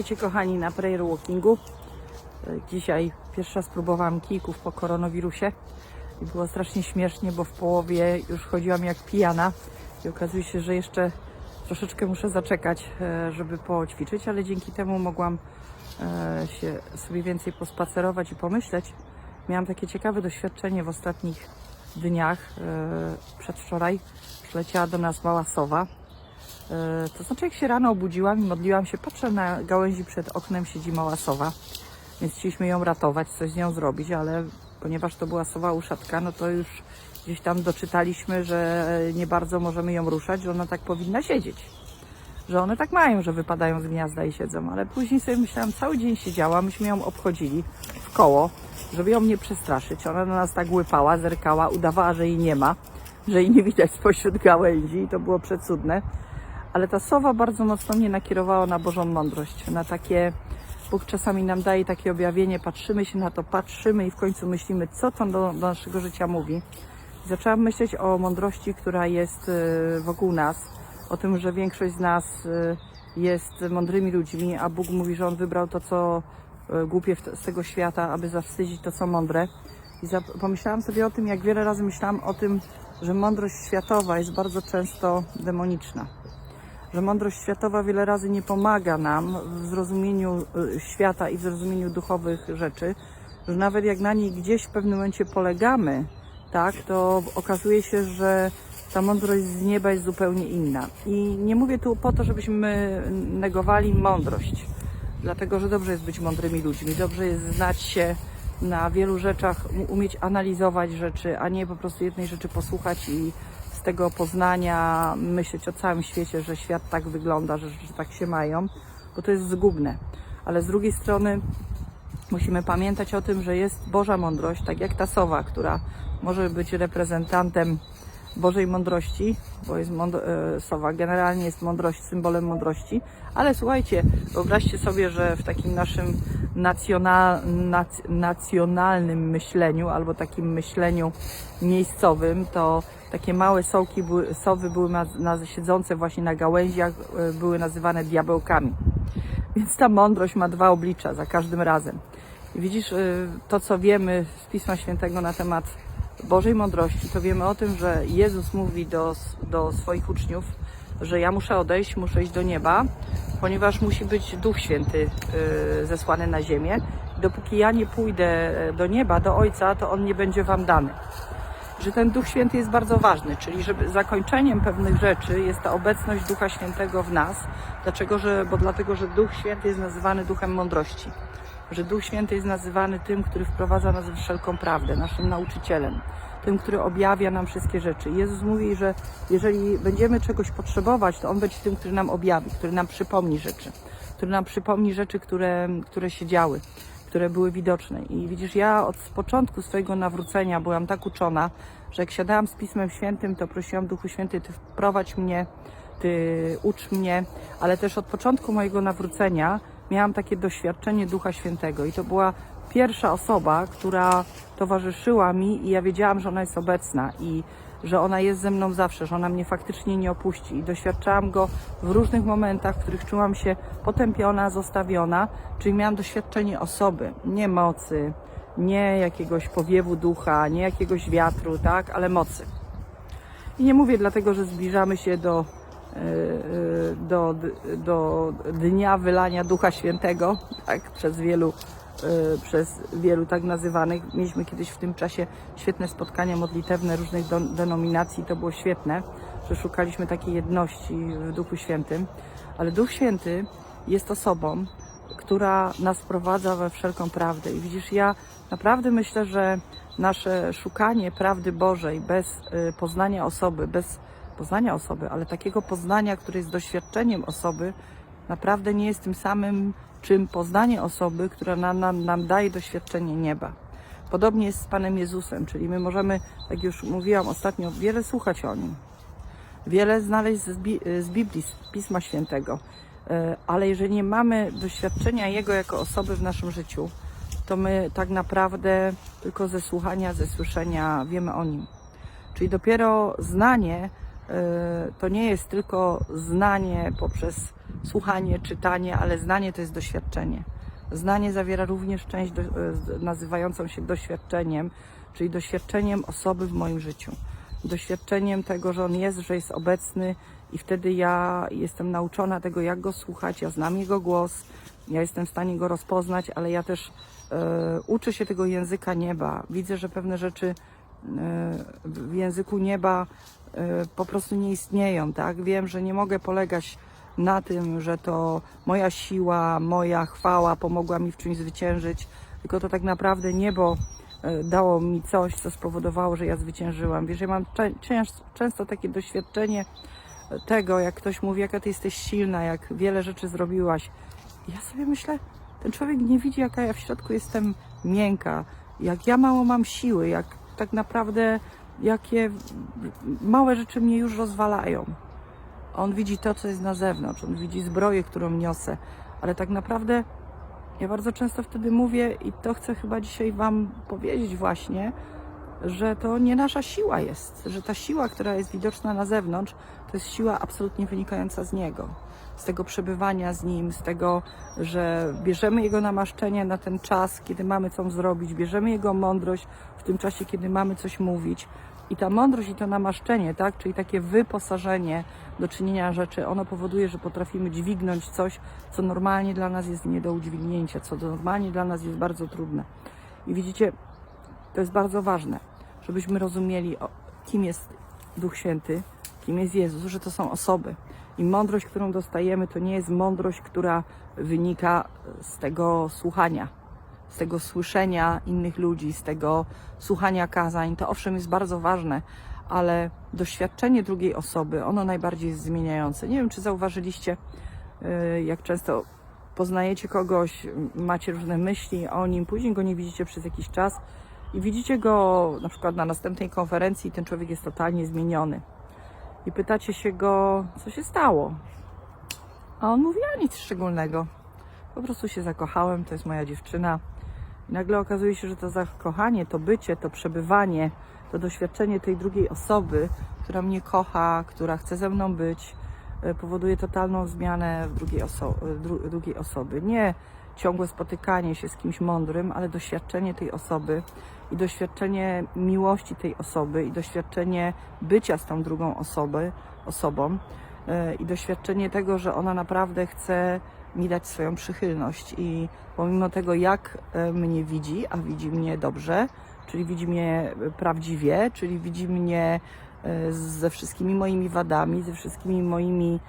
Witajcie kochani na prayer walkingu. E, Dzisiaj pierwszy raz próbowałam kijków po koronawirusie i było strasznie śmiesznie, bo w połowie już chodziłam jak pijana i okazuje się, że jeszcze troszeczkę muszę zaczekać, e, żeby poćwiczyć, ale dzięki temu mogłam e, się sobie więcej pospacerować i pomyśleć. Miałam takie ciekawe doświadczenie w ostatnich dniach. Przedwczoraj przyleciała do nas mała sowa, To znaczy, jak się rano obudziłam i modliłam się, patrzę na gałęzi przed oknem siedzi mała sowa, więc chcieliśmy ją ratować, coś z nią zrobić, ale ponieważ to była sowa uszatka, no to już gdzieś tam doczytaliśmy, że nie bardzo możemy ją ruszać, że ona tak powinna siedzieć. Że one tak mają, że wypadają z gniazda i siedzą, ale później sobie myślałam, cały dzień siedziała, myśmy ją obchodzili w koło, żeby ją nie przestraszyć. Ona na nas tak łypała, zerkała, udawała, że jej nie ma, że jej nie widać spośród gałęzi i to było przecudne ale ta sowa bardzo mocno mnie nakierowała na Bożą mądrość, na takie, Bóg czasami nam daje takie objawienie, patrzymy się na to, patrzymy i w końcu myślimy, co to do, do naszego życia mówi. I zaczęłam myśleć o mądrości, która jest y, wokół nas, o tym, że większość z nas y, jest mądrymi ludźmi, a Bóg mówi, że On wybrał to, co y, głupie z tego świata, aby zawstydzić to, co mądre. I pomyślałam sobie o tym, jak wiele razy myślałam o tym, że mądrość światowa jest bardzo często demoniczna że mądrość światowa wiele razy nie pomaga nam w zrozumieniu y, świata i w zrozumieniu duchowych rzeczy, że nawet jak na niej gdzieś w pewnym momencie polegamy, tak, to okazuje się, że ta mądrość z nieba jest zupełnie inna. I nie mówię tu po to, żebyśmy negowali mądrość, dlatego że dobrze jest być mądrymi ludźmi, dobrze jest znać się na wielu rzeczach, umieć analizować rzeczy, a nie po prostu jednej rzeczy posłuchać i z tego poznania myśleć o całym świecie, że świat tak wygląda, że rzeczy tak się mają, bo to jest zgubne. Ale z drugiej strony musimy pamiętać o tym, że jest Boża mądrość, tak jak ta sowa, która może być reprezentantem Bożej mądrości, bo jest e, sowa, generalnie jest mądrość symbolem mądrości, ale słuchajcie, wyobraźcie sobie, że w takim naszym nacjonal, nac, nacjonalnym myśleniu albo takim myśleniu miejscowym, to takie małe sołki, były, sowy były na, na, siedzące właśnie na gałęziach, e, były nazywane diabełkami. Więc ta mądrość ma dwa oblicza za każdym razem. I widzisz, y, to co wiemy z Pisma Świętego na temat Bożej mądrości, to wiemy o tym, że Jezus mówi do, do swoich uczniów, że ja muszę odejść, muszę iść do nieba, ponieważ musi być Duch Święty y, zesłany na ziemię. Dopóki ja nie pójdę do nieba, do Ojca, to On nie będzie wam dany że ten Duch Święty jest bardzo ważny, czyli żeby zakończeniem pewnych rzeczy jest ta obecność Ducha Świętego w nas. Dlaczego? Że, bo dlatego, że Duch Święty jest nazywany Duchem Mądrości. Że Duch Święty jest nazywany tym, który wprowadza nas w wszelką prawdę, naszym nauczycielem, tym, który objawia nam wszystkie rzeczy. Jezus mówi, że jeżeli będziemy czegoś potrzebować, to On będzie tym, który nam objawi, który nam przypomni rzeczy, który nam przypomni rzeczy, które, które się działy które były widoczne. I widzisz, ja od początku swojego nawrócenia byłam tak uczona, że jak siadałam z Pismem Świętym, to prosiłam Duchu Święty, Ty wprowadź mnie, Ty ucz mnie, ale też od początku mojego nawrócenia miałam takie doświadczenie Ducha Świętego i to była pierwsza osoba, która towarzyszyła mi i ja wiedziałam, że ona jest obecna i że ona jest ze mną zawsze, że ona mnie faktycznie nie opuści. I doświadczałam go w różnych momentach, w których czułam się potępiona, zostawiona, czyli miałam doświadczenie osoby, nie mocy, nie jakiegoś powiewu ducha, nie jakiegoś wiatru, tak, ale mocy. I nie mówię dlatego, że zbliżamy się do, e, e, do, do dnia wylania Ducha Świętego, tak, przez wielu, przez wielu tak nazywanych. Mieliśmy kiedyś w tym czasie świetne spotkania modlitewne różnych denominacji, to było świetne, że szukaliśmy takiej jedności w Duchu Świętym, ale Duch Święty jest osobą, która nas wprowadza we wszelką prawdę. I widzisz, ja naprawdę myślę, że nasze szukanie prawdy Bożej bez y, poznania osoby, bez poznania osoby, ale takiego poznania, które jest doświadczeniem osoby, naprawdę nie jest tym samym, czym poznanie osoby, która nam, nam, nam daje doświadczenie nieba. Podobnie jest z Panem Jezusem, czyli my możemy, jak już mówiłam ostatnio, wiele słuchać o Nim, wiele znaleźć z, Bi- z Biblii, z Pisma Świętego, E, ale jeżeli nie mamy doświadczenia Jego jako osoby w naszym życiu, to my tak naprawdę tylko ze słuchania, ze słyszenia wiemy o Nim. Czyli dopiero znanie to nie jest tylko znanie poprzez słuchanie, czytanie, ale znanie to jest doświadczenie. Znanie zawiera również część do, e, nazywającą się doświadczeniem, czyli doświadczeniem osoby w moim życiu. Doświadczeniem tego, że on jest, że jest obecny i wtedy ja jestem nauczona tego, jak go słuchać, ja znam jego głos, ja jestem w stanie go rozpoznać, ale ja też e, uczę się tego języka nieba. Widzę, że pewne rzeczy e, w języku nieba po prostu nie istnieją, tak? Wiem, że nie mogę polegać na tym, że to moja siła, moja chwała pomogła mi w czymś zwyciężyć, tylko to tak naprawdę niebo e, dało mi coś, co spowodowało, że ja zwyciężyłam. Wiesz, ja mam często takie doświadczenie tego, jak ktoś mówi, jaka ty jesteś silna, jak wiele rzeczy zrobiłaś. Ja sobie myślę, ten człowiek nie widzi, jaka ja w środku jestem miękka, jak ja mało mam siły, jak tak naprawdę jakie małe rzeczy mnie już rozwalają. On widzi to, co jest na zewnątrz, on widzi zbroję, którą niosę, ale tak naprawdę ja bardzo często wtedy mówię i to chcę chyba dzisiaj Wam powiedzieć właśnie, że to nie nasza siła jest, że ta siła, która jest widoczna na zewnątrz, to jest siła absolutnie wynikająca z Niego, z tego przebywania z Nim, z tego, że bierzemy Jego namaszczenie na ten czas, kiedy mamy co zrobić, bierzemy Jego mądrość w tym czasie, kiedy mamy coś mówić. I ta mądrość i to namaszczenie, tak, czyli takie wyposażenie do czynienia rzeczy, ono powoduje, że potrafimy dźwignąć coś, co normalnie dla nas jest nie do udźwignięcia, co normalnie dla nas jest bardzo trudne. I widzicie, to jest bardzo ważne, żebyśmy rozumieli, kim jest Duch Święty, kim jest Jezus, że to są osoby. I mądrość, którą dostajemy, to nie jest mądrość, która wynika z tego słuchania, z tego słyszenia innych ludzi, z tego słuchania kazań. To owszem jest bardzo ważne, ale doświadczenie drugiej osoby, ono najbardziej jest zmieniające. Nie wiem, czy zauważyliście, yy, jak często poznajecie kogoś, macie różne myśli o nim, później go nie widzicie przez jakiś czas i widzicie go na przykład na następnej konferencji i ten człowiek jest totalnie zmieniony. I pytacie się go, co się stało. A on mówi, a nic szczególnego. Po prostu się zakochałem, to jest moja dziewczyna. I nagle okazuje się, że to zakochanie, to bycie, to przebywanie, to doświadczenie tej drugiej osoby, która mnie kocha, która chce ze mną być, e, powoduje totalną zmianę drugiej, oso- dru- drugiej osoby. Nie ciągłe spotykanie się z kimś mądrym, ale doświadczenie tej osoby i doświadczenie miłości tej osoby i doświadczenie bycia z tą drugą osoby, osobą e, i doświadczenie tego, że ona naprawdę chce mi dać swoją przychylność i pomimo tego, jak e, mnie widzi, a widzi mnie dobrze, czyli widzi mnie e, prawdziwie, czyli widzi mnie e, ze wszystkimi moimi wadami, ze wszystkimi moimi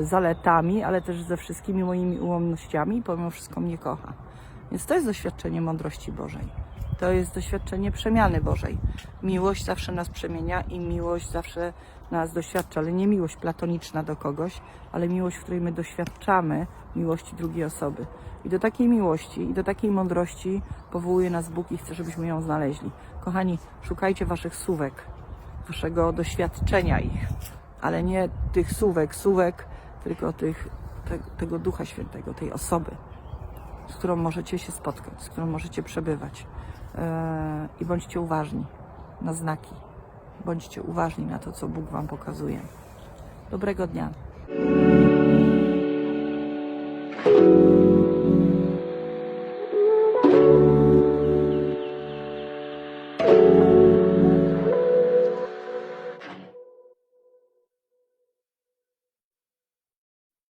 zaletami, ale też ze wszystkimi moimi ułomnościami, pomimo wszystko mnie kocha. Więc to jest doświadczenie mądrości Bożej. To jest doświadczenie przemiany Bożej. Miłość zawsze nas przemienia i miłość zawsze nas doświadcza, ale nie miłość platoniczna do kogoś, ale miłość, w której my doświadczamy miłości drugiej osoby. I do takiej miłości i do takiej mądrości powołuje nas Bóg i chce, żebyśmy ją znaleźli. Kochani, szukajcie waszych słówek, waszego doświadczenia ich, ale nie tych słówek, słówek, tylko tych, te, tego Ducha Świętego, tej osoby, z którą możecie się spotkać, z którą możecie przebywać. Eee, I bądźcie uważni na znaki. Bądźcie uważni na to, co Bóg Wam pokazuje. Dobrego dnia.